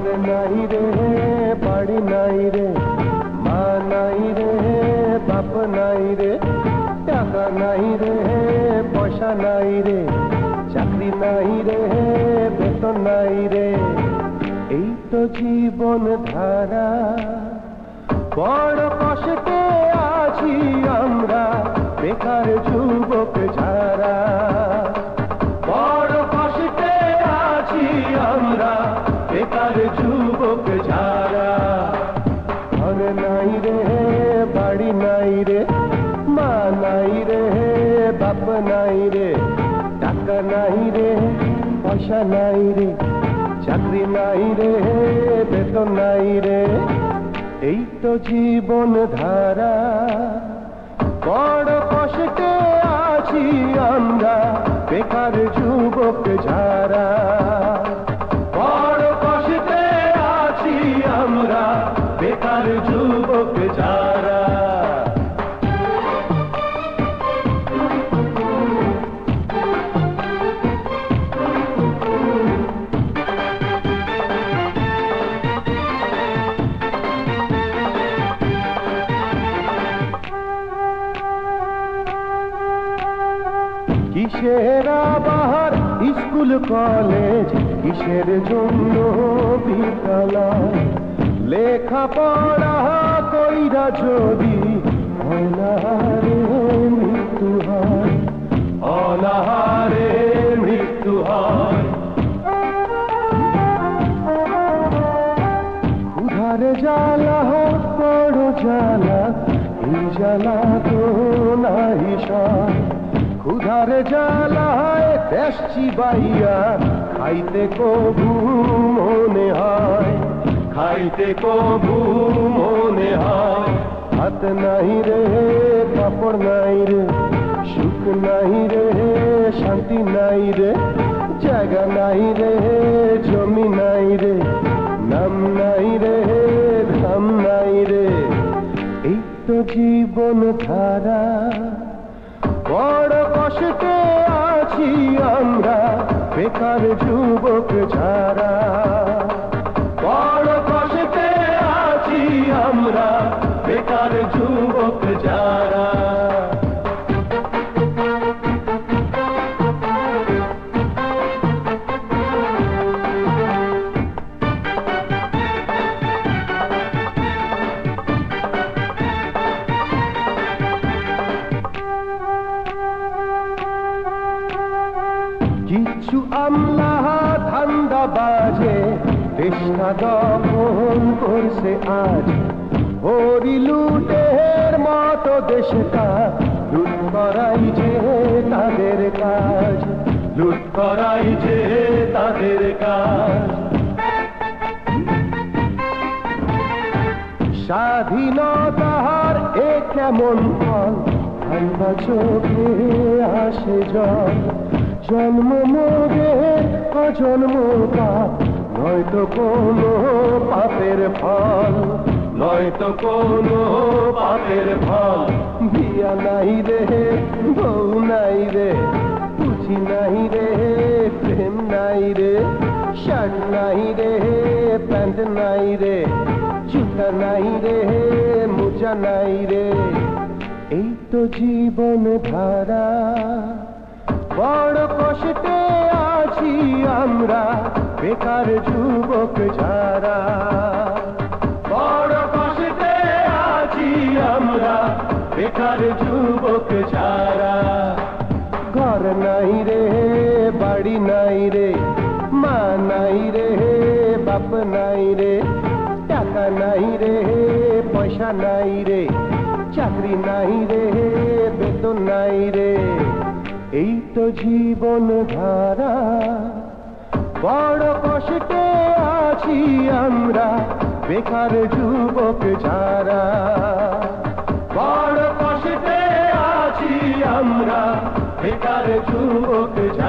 ঘর নাই রে বাড়ি নাই রে, মা নাই রে, বাপ নাই রে, টাকা নাই রে, পয়সা নাই রে, চাকরি নাই রে, বেতন নাই রে। এই তো জীবন ধারা, বড় কষ্টে আছি আমরা, বেকার যুবক বাড়ি নাই রে মা নাই রে বাপ নাই রে টাকা নাই রে পয়সা নাই রে চাকরি নাই রে বেতন নাই রে এই তো জীবন ধারা বড় কষ্টে আছি আমরা বেকার যুবক যারা বেকার যুবক যারা। কিসের আবার স্কুল কলেজ? কিসের জন্য বিদ্যালয়? লেখাপড়া কইরা যদি অনাহারে মৃত্যু হয়, অনাহারে মৃত্যু হয়। ক্ষুধার জ্বালা বড় জ্বালা, এই জ্বালা তো নাহি ক্ষুধার জ্বালায় দেশ চিবাইয়া খাইতে কবু মনে হয়। খাইতে কবু মনে হয়। হাত নাই রে, কাপড় নাই রে, সুখ নাই রে, শান্তি নাই রে, জায়গা নাই রে, জমি নাই রে, নাম নাই রে ধাম নাই রে। এই তো জীবন ধারা, বড় কষ্টে আছি আমরা, বেকার যুবক যারা। আমলা ধান্দা বাজে দেশটা দখল করছে আজ। হরি লুটের মতো দেশটা, লুট করাই যে তাদের কাজ। লুট করাই যে তাদের কাজ। স্বাধীনতার এ কেমন ফল? ঠান্ডা চোখে আসে জল। জন্ম মোদের অজন্ম পাপ নয়তো কোনো পাপের ফল, নয়তো কোনো পাপের ফল। বিয়া নাই রে, বউ নাই রে পুঁজি নাই রে, প্রেম নাই রে, শার্ট নাই রে, প্যান্ট নাই রে, জুতা নাই রে, মোজা নাই রে। এই তো জীবন ধারা। বড় কষ্টে আছি আমরা, বেকার যুবক যারা। বড় কষ্টে আছি আমরা, বেকার যুবক যারা। ঘর নাই রে, বাড়ি নাই রে, মা নাই রে, বাপ নাই রে, টাকা নাই রে, পয়সা নাই রে, চাকরি নাই রে, বেতন নাই রে। এই তো জীবন ধারা। বড় কষ্টে আছি আমরা, বেকার যুবক যারা। বড় কষ্টে আছি আমরা, বেকার যুবক